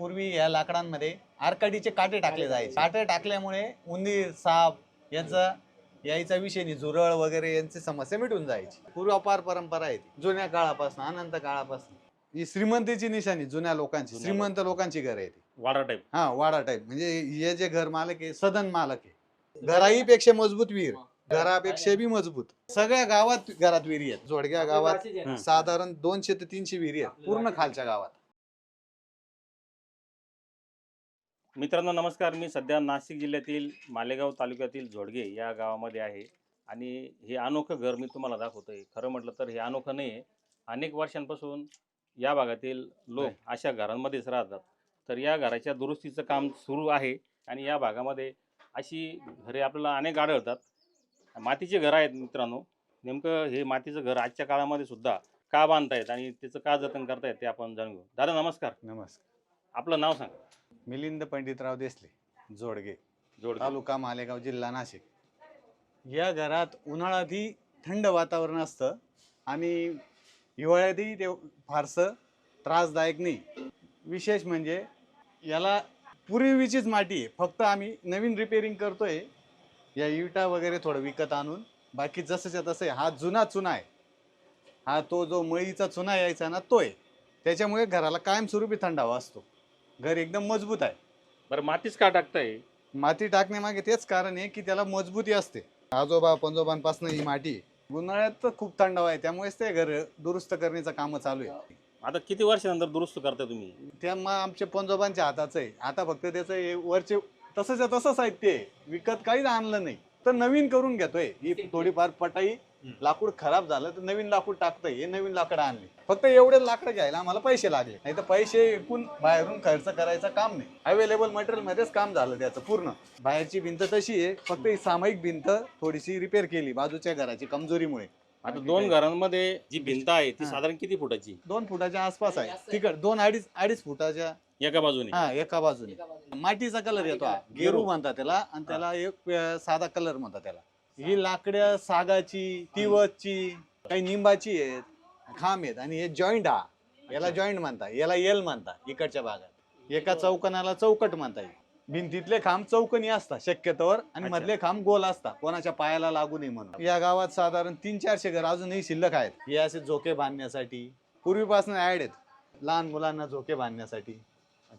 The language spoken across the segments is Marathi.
पूर्वी या लाकडांमध्ये आरकाडीचे काटे टाकले जायचे. काटे टाकल्यामुळे उंदीर साप यांचा यायचा विषय नाही. झुरळ वगैरे यांची समस्या मिटून जायची. पूर्वापार परंपरा आहे ती. जुन्या काळापासून अनंत काळापासून. ही श्रीमंतीची निशाणी जुन्या लोकांची श्रीमंत लोकांची घर आहे ती. वाडा टाईप हा वाडा टाईप म्हणजे हे जे घर मालक आहे सदन मालक आहे. घराही पेक्षा मजबूत विहीर. घरापेक्षा बी मजबूत. सगळ्या गावात घरात विहिरी आहेत. जोडग्या गावात. साधारण दोनशे ते तीनशे विहिरी आहेत. पूर्ण खालच्या गावात. मित्रांनो नमस्कार. मी सध्या नाशिक जिल्ह्यातील मालेगाव तालुक्यातील झोडगे या गावामध्ये आहे आणि हे अनोखं घर मी तुम्हाला दाखवतोय. खरं म्हटलं तर हे अनोखं नाही आहे अनेक वर्षांपासून या भागातील लोक. अशा घरांमध्येच राहतात. तर या घराच्या दुरुस्तीचं काम सुरू आहे आणि या भागामध्ये अशी घरे आपल्याला अनेक आढळतात. मातीचे घरं आहेत मित्रांनो. नेमकं हे मातीचं घर आजच्या काळामध्ये सुद्धा का बांधतायत आणि त्याचं का जतन करतायत ते आपण जाणून घेऊ. दादा नमस्कार. नमस्कार. आपलं नाव सांग. मिलिंद पंडितराव देसले जोडगे जोड तालुका मालेगाव जिल्हा नाशिक. या घरात उन्हाळ्यातही थंड वातावरण असतं आणि हिवाळ्यातही ते फारसं त्रासदायक नाही. विशेष म्हणजे याला पूर्वीचीच माती आहे. फक्त आम्ही नवीन रिपेअरिंग करतोय. या इटा वगैरे थोडं विकत आणून बाकी जसंच्या तसं आहे हा जुना चुना आहे. हा तो जो मळीचा चुना यायचा ना तो आहे त्याच्यामुळे घराला कायमस्वरूपी थंडावा असतो. घर एकदम मजबूत आहे. बरं मातीच का टाकताय? माती टाकण्यामागे तेच कारण आहे की त्याला मजबूती असते. आजोबा पंजोबांपासून ही माती. उन्हाळ्यात तर खूप थंडावा आहे त्यामुळेच ते घर दुरुस्त करण्याचं काम चालू आहे. आता किती वर्षानंतर दुरुस्त करताय तुम्ही? त्या मग आमच्या पंजोबांच्या हाताचं आहे. आता फक्त त्याचं हे वरचे तसंच्या तसं साहित्य आहे विकत काहीच आणलं नाही. तर नवीन करून घेतोय. ही थोडीफार पटाई लाकूड खराब झालं तर नवीन लाकूड टाकतंय. हे नवीन लाकडं आणले. फक्त एवढे लाकडं घ्यायला आम्हाला पैसे लागले. नाही तर पैसे एकूण बाहेरून खर्च करायचं काम नाही. अवेलेबल मटेरियल मध्येच काम झालं त्याचं पूर्ण. बाहेरची भिंत तशी आहे फक्त ही सामायिक भिंत थोडीशी रिपेअर केली बाजूच्या घराची कमजोरीमुळे. आता दोन घरांमध्ये जी भिंत आहे ती. साधारण किती फुटाची? दोन फुटाच्या आसपास आहे. तिकड दोन अडीच अडीच फुटाच्या एका बाजूने. हा एका बाजूने. मातीचा कलर येतो हा. गेरू म्हणतात त्याला आणि त्याला एक अं, साधा कलर म्हणतात त्याला. ही लाकड्या सागाची तिवतची काही निंबाची आहेत खांब आहेत आणि हे जॉईंट हा. याला जॉईंट म्हणता याला एल म्हणता इकडच्या भागात. एका चौकनाला चौकट म्हणता येईल भिंतीतले खांब चौकनी असतात शक्यतोवर आणि अच्छा. मधले खांब गोल असतात. कोणाच्या पायाला लागू नये म्हणून. या गावात साधारण तीन चारशे घर अजूनही शिल्लक आहेत. हे असे झोके बांधण्यासाठी पूर्वीपासून ऍड आहेत. लहान मुलांना झोके बांधण्यासाठी.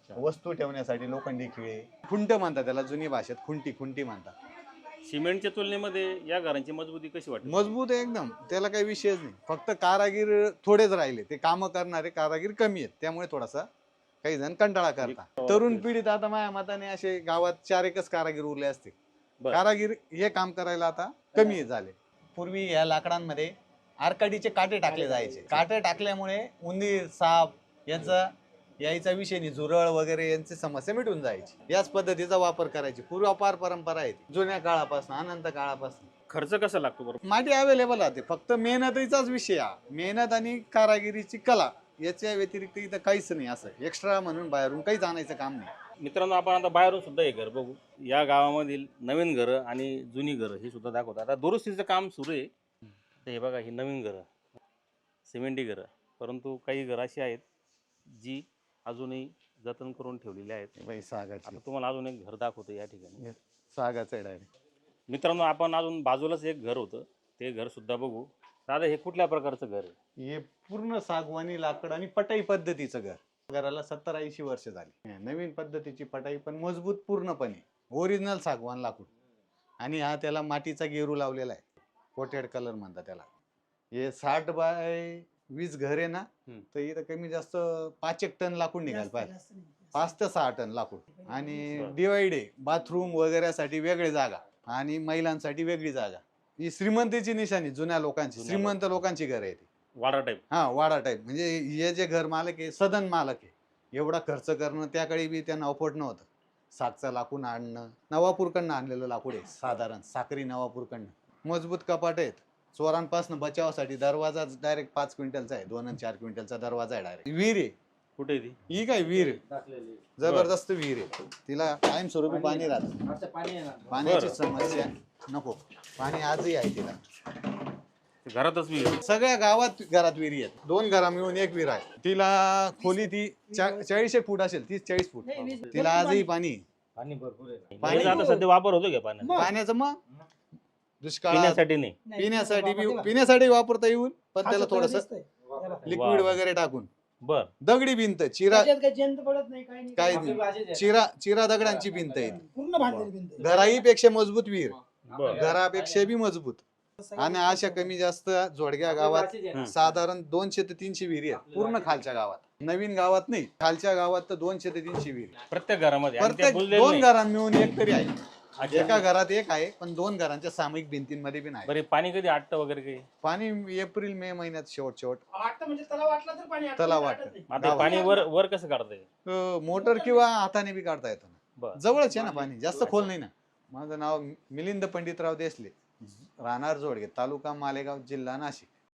वस्तू ठेवण्यासाठी लोखंडी खिळे. खुंट म्हणतात त्याला जुनी भाषेत खुंटी खुंटी म्हणतात. सिमेंटच्या तुलनेमध्ये या घरांची मजबूती कशी वाटते? मजबूत आहे एकदम. त्याला काही विषयच नाही. फक्त कारागीर थोडेच राहिले. ते कामं करणारे कारागीर कमी आहेत. त्यामुळे थोडासा काही जण कंटाळा करतात तरुण पिढीत आता माझ्या मताने असे गावात चार एकच कारागीर उरले असते. बरं. कारागीर हे काम करायला आता कमी झाले. पूर्वी या लाकडांमध्ये आरकाडीचे काटे टाकले जायचे. काटे टाकल्यामुळे उंदीर साप यांचा यायचा विषय नाही. झुरळ वगैरे यांची समस्या मिटून जायची. याच पद्धतीचा वापर करायची. पूर्वापार परंपरा आहे ती. जुन्या काळापासून अनंत काळापासून. खर्च कसा लागतो बरोबर माटी अवेलेबल राहते फक्त मेहनतीचाच विषय हा. मेहनत आणि कारागिरीची कला याच्या व्यतिरिक्त इथं काहीच नाही असं. एक्स्ट्रा म्हणून बाहेरून काहीच आणायचं काम नाही. मित्रांनो आपण आता बाहेरून सुद्धा हे घर बघू. या गावामधील नवीन घरं आणि जुनी घरं हे सुद्धा दाखवतात. आता दुरुस्तीचं काम सुरू आहे. तर हे बघा ही नवीन घरं. सिमेंटी घरं. परंतु काही घरं अशी आहेत जी अजूनही जतन करून ठेवलेली आहेत. बाई सागाची. आता तुम्हाला अजून एक घर दाखवतो या ठिकाणी. सागाचं आहे डायरेक्ट मित्रांनो आपण अजून बाजूलाच एक घर होतं. ते घर सुद्धा बघू. दादा हे कुठल्या प्रकारचं घर आहे? हे पूर्ण सागवानी लाकड आणि पटाई पद्धतीचं घर. घराला सत्तर ऐंशी वर्ष झाली. नवीन पद्धतीची पटाई पण मजबूत पूर्णपणे. ओरिजिनल सागवान लाकूड. आणि हा त्याला मातीचा गेरू लावलेला आहे. कोटेड कलर म्हणतात त्याला. हे साठ बाय वीस घर आहे ना हम्म. तर इथं कमी जास्त पाच एक टन लाकूड निघायला पाहिजे. पाच ते सहा टन लाकूड. आणि बरं. डिवाइड आहे बाथरूम वगैरेसाठी वेगळी जागा आणि महिलांसाठी वेगळी जागा. ही श्रीमंतीची निशाणी जुन्या लोकांची. जुन्या श्रीमंत लोकांची. घर आहे ती. वाडा टाईप हा वाडा टाईप म्हणजे हे जे घर मालक आहे सदन मालक आहे. एवढा खर्च करणं त्याकडे बी त्यांना अफोर्ड नव्हतं. सागचं लाकूड आणणं नवापूरकडनं आणलेलं लाकूड आहे साधारण. साखरी नवापूरकडनं. मजबूत कपाट आहेत. चोरांपासून बचावासाठी दरवाजा डायरेक्ट पाच क्विंटलचा आहे. दोन आणि चार क्विंटलचा दरवाजा आहे डायरेक्ट विहीर आहे. कुठे ती? ही काय विहीर आहे? जबरदस्त विहीर आहे. तिला कायमस्वरूपी पाणी राहतं. पाण्याची बरं. समस्या नको. पाणी आजही आहे तिला. घरातच विहीर सगळ्या गावात घरात विहिरी आहेत. दोन घरा मिळून एक विहीर आहे. तिला खोली ती चा- चाळीस एक फूट असेल तीस चाळीस फूट. तिला आजही पाणी. आहे. पाणी भरपूर आहे. पाणी- आता सध्या वापर होतो का पाण्याचा? पाण्याचं मग? दुष्काळ पिण्यासाठी नाही. पिण्यासाठी बी- पिण्यासाठी वापरता येईल पण त्याला थोडस. लिक्विड वगैरे टाकून. बर. दगडी भिंत चिरा जंत पडत नाही काही नाही. काय आपली भाषेच आहे. चिरा चिरा दगडांची भिंत आहे पूर्ण बांधलेली भिंत घराही पेक्षा मजबूत विहीर. बर. घरापेक्षा बी मजबूत. आणि अशा कमी जास्त जोडग्या गावात. साधारण दोनशे ते तीनशे विहिरी आहेत. पूर्ण खालच्या गावात. नवीन गावात नाही. खालच्या गावात तर दोनशे ते तीनशे विहिरी. प्रत्येक घरामध्ये. आणि त्या प्रत्येक दोन नाही. घरां मिळून एक तरी आहे. एका घरात एक आहे पण दोन घरांच्या सामायिक भिंतींमध्ये बी नाही. बरे पाणी कधी आटतं वगैरे काही? पाणी एप्रिल मे महिन्यात शेवट शेवट. वाटतं म्हणजे तलाव वाटला तर पाणी आटलं, तलाव आटत. वाटतं. नाही. आता हे पाणी वर वर कसं काढताय? अं, मोटर किंवा हाताने बी काढता येतं ना. बर. जवळच आहे ना पाणी जास्त खोल नाही ना. माझं नाव मिलिंद पंडितराव देसले राहणार जोडगे तालुका मालेगाव जिल्हा नाशिक.